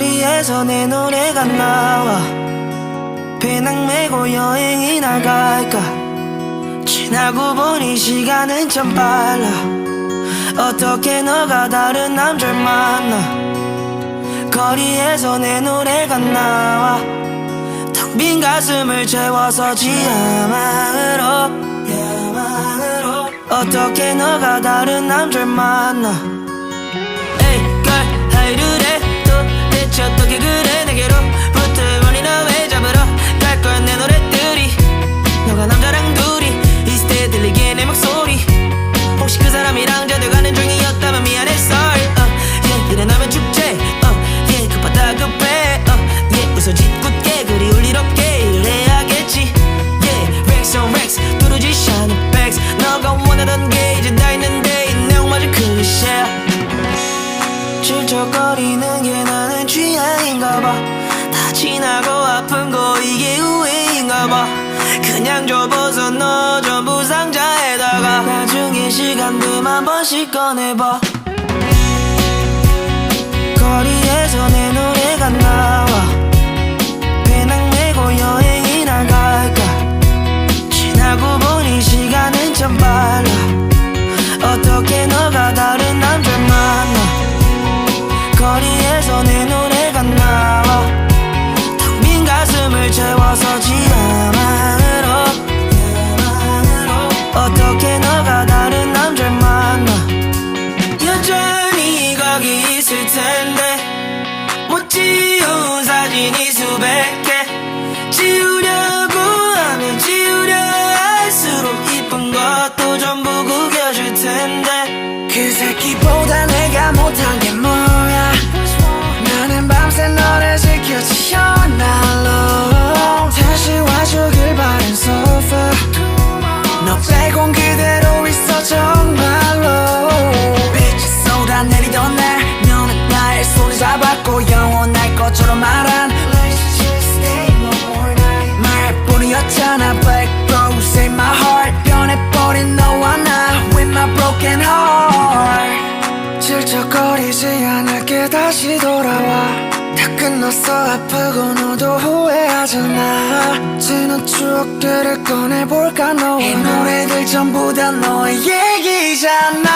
거리에서 내 노래가 나와. 배낭 메고 여행이 나갈까? 지나고 보니 시간은 참 빨라. 어떻게 너가 다른 남자를 만나? 거리에서 내 노래가 나와. 텅 빈 가슴을 채워서 지하망으로 야망으로. 어떻게 너가 다른 남자를 만나 지나고 아픈 거 이게 우회인가 봐. 그냥 접어서 넣어 전부 상자에다가 나중에 시간 되면 한 번씩 꺼내봐. 거리에서 내 노래가 나 채워서 지하망으로 어떻게 너가 다른 남자를 만나? 여전히 거기 있을 텐데. 못 지운 사진이 수백 개. 지우려고 하면 지우려 할수록 이쁜 것도 전부 구겨질 텐데. 그 새끼보다 내가 못한 게뭐 말뿐이었잖아 Black rose in my heart. 변해버린 너와 나 With my broken heart. 질척거리지 않을게 다시 돌아와. 다 끝났어 아프고 너도 후회하잖아 지난 추억들을 꺼내볼까 너와 이 노래들 전부 다 너의 얘기잖아